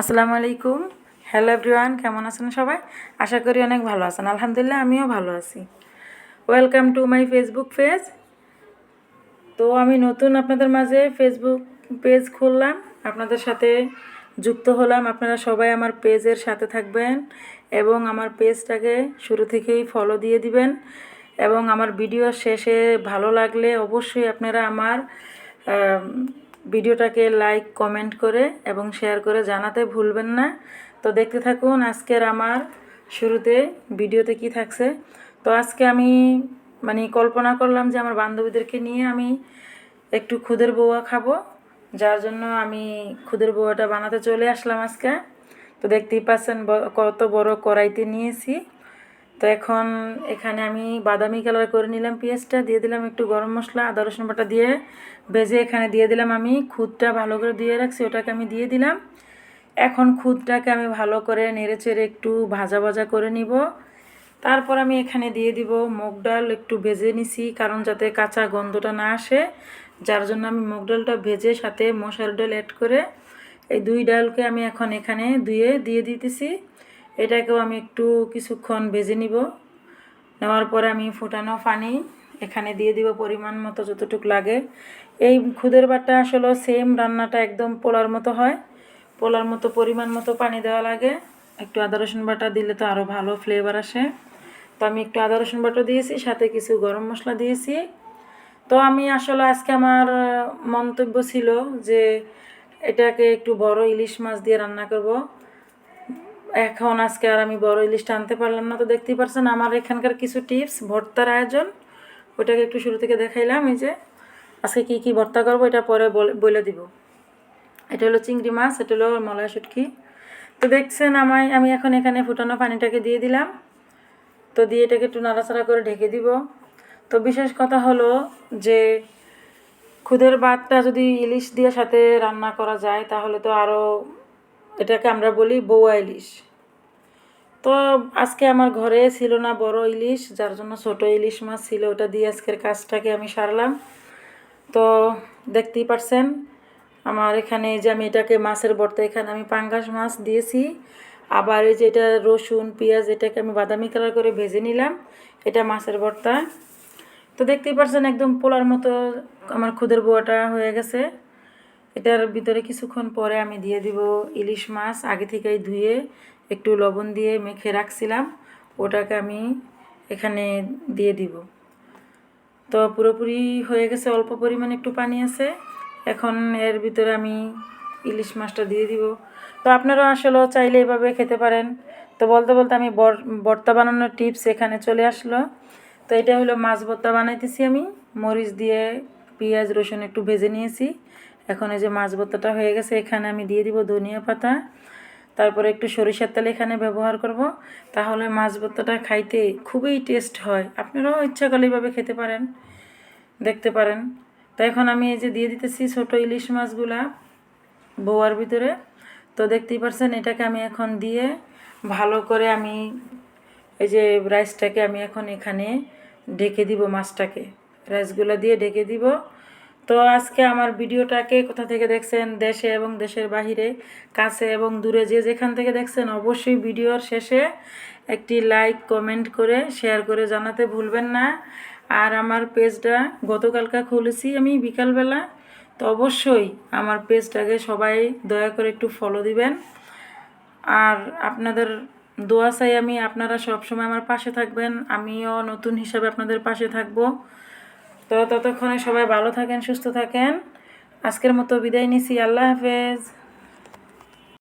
আসসালামু আলাইকুম। Hello everyone কেমন আছেন সবাই? আশা করি অনেক ভালো আছেন। আলহামদুলিল্লাহ আমিও ভালো আছি। Welcome to my Facebook page তো আমি নতুন আপনাদের মাঝে ফেসবুক পেজ খুললাম। আপনাদের সাথে যুক্ত হলাম। আপনারা সবাই আমার পেজের সাথে থাকবেন এবং আমার পেজটাকে শুরু থেকেই ফলো দিয়ে দিবেন এবং আমার ভিডিও শেষে ভালো লাগলে অবশ্যই আপনারা আমার আম, ভিডিওটাকে লাইক, কমেন্ট করে এবং শেয়ার করে জানাতে ভুলবেন না। তো দেখতে থাকুন আজকের আমার শুরুতে ভিডিওতে কি থাকছে। তো আজকে আমি মানে কল্পনা করলাম যে আমার বান্ধবীদেরকে নিয়ে আমি একটু খুদের বউয়া খাব, যার জন্য আমি খুদের বউয়াটা বানাতে চলে আসলাম আজকে। তো দেখতেই পাচ্ছেন কত বড় কড়াইতে নিয়েছি। তো এখন এখানে আমি বাদামি কালার করে নিলাম পেঁয়াজটা, দিয়ে দিলাম একটু গরম মশলা, আদা, রসুন বাটা দিয়ে ভেজে এখানে দিয়ে দিলাম আমি। খুদটা ভালো করে দিয়ে রাখছি, ওটাকে আমি দিয়ে দিলাম। এখন খুদটাকে আমি ভালো করে নেড়ে চেড়ে একটু ভাজা ভাজা করে নিব। তারপর আমি এখানে দিয়ে দিব মুগ ডাল, একটু ভেজে নিছি, কারণ যাতে কাঁচা গন্ধটা না আসে। যার জন্য আমি মুগ ডালটা ভেজে সাথে মশার ডাল অ্যাড করে এই দুই ডালকে আমি এখন এখানে ধুয়ে, দিয়ে দিতেছি। এটাকেও আমি একটু কিছুক্ষণ ভেজে নিব। নেওয়ার পরে আমি ফুটানো পানি এখানে দিয়ে দিব পরিমাণ মতো যতটুকু লাগে। এই খুদের বাটা আসলে সেম রান্নাটা একদম পোলার মতো হয়। পোলার মতো পরিমাণ মতো পানি দেওয়া লাগে। একটু আদা রসুন বাটা দিলে তো আরও ভালো ফ্লেভার আসে। তো আমি একটু আদা রসুন বাটা দিয়েছি, সাথে কিছু গরম মশলা দিয়েছি। তো আমি আসলে আজকে আমার মন্তব্য ছিল যে এটাকে একটু বড় ইলিশ মাছ দিয়ে রান্না করব। এখন আজকে আর আমি বড় ইলিশটা আনতে পারলাম না, তো দেখতেই পারছেন আমার এখানকার কিছু টিপস। ভর্তার আয়োজন ওটাকে একটু শুরু থেকে দেখাইলাম, এই যে আজকে কী কী ভর্তা করব এটা পরে বলে দিব। এটা হলো চিংড়ি মাছ, এটা হলো মলাই শুটকি। তো দেখছেন আমায় আমি এখন এখানে ফুটানো পানিটাকে দিয়ে দিলাম। তো দিয়ে এটাকে একটু নাড়াচাড়া করে ঢেকে দিব। তো বিশেষ কথা হলো যে খুদের ভাতটা যদি ইলিশ দিয়ে সাথে রান্না করা যায়, তাহলে তো আরও এটাকে আমরা বলি বৌয়া ইলিশ। তো আজকে আমার ঘরে ছিল না বড় ইলিশ, যার জন্য ছোট ইলিশ মাছ ছিল, ওটা দিয়ে আজকের কাজটাকে আমি সারলাম। তো দেখতেই পারছেন, আমার এখানে যে আমি এটাকে মাছের ভর্তা এখানে আমি পাঙ্গাস মাছ দিয়েছি। আবার এই যে এটা রসুন, পেঁয়াজ, এটাকে আমি বাদামি কালার করে ভেজে নিলাম, এটা মাছের ভর্তা তো দেখতেই পারছেন একদম পোলার মতো আমার খুদের বোয়াটা হয়ে গেছে। এটার ভিতরে কিছুক্ষণ পরে আমি দিয়ে দিব ইলিশ মাছ। আগে থেকেই ধুয়ে একটু লবণ দিয়ে মেখে রাখছিলাম। ওটাকে আমি এখানে দিয়ে দিব। তো পুরোপুরি হয়ে গেছে, অল্প পরিমাণে একটু পানি আছে। এখন এর ভিতরে আমি ইলিশ মাছটা দিয়ে দিব। তো আপনারা আসলে চাইলে এভাবে খেতে পারেন। তো বলতে বলতে আমি বর- ভর্তা বানানোর টিপস এখানে চলে আসলো। তো এটা হলো মাছ ভর্তা বানাইতেছি আমি। মরিচ দিয়ে পেঁয়াজ, রসুন একটু ভেজে নিয়েছি। এখন এই যে মাছ ভর্তাটা হয়ে গেছে, এখানে আমি দিয়ে দিব ধনিয়া পাতা। তারপরে একটু সরিষার তেল এখানে ব্যবহার করব। তাহলে মাছ ভর্তাটা খাইতে খুবই টেস্ট হয়। আপনারাও ইচ্ছা করলে এইভাবে খেতে পারেন, দেখতে পারেন। তো এখন আমি এই যে দিয়ে দিতেছি ছোট ইলিশ মাছগুলা বউয়ার ভিতরে। তো দেখতেই পারছেন, এটাকে আমি এখন দিয়ে ভালো করে আমি এই যে রাইসটাকে আমি এখন এখানে ঢেকে দিব মাছটাকে। রাইসগুলো দিয়ে ঢেকে দিব। তো আজকে আমার ভিডিওটাকে কোথা থেকে দেখছেন? দেশে এবং দেশের বাহিরে, কাছে এবং দূরে যে যেখান থেকে দেখছেন, অবশ্যই ভিডিওর শেষে একটি লাইক, কমেন্ট করে শেয়ার করে জানাতে ভুলবেন না। আর আমার পেজটা গতকালকা খুলেছি আমি বিকালবেলা, তো অবশ্যই আমার পেজটাকে সবাই দয়া করে একটু ফলো দিবেন। আর আপনাদের দোয়া চাই আমি আপনারা সবসময় আমার পাশে থাকবেন, আমিও নতুন হিসাবে আপনাদের পাশে থাকব। তো ততক্ষণে সবাই ভালো থাকেন সুস্থ থাকেন। আজকের মতো বিদায় নিছি আল্লাহ হাফেজ।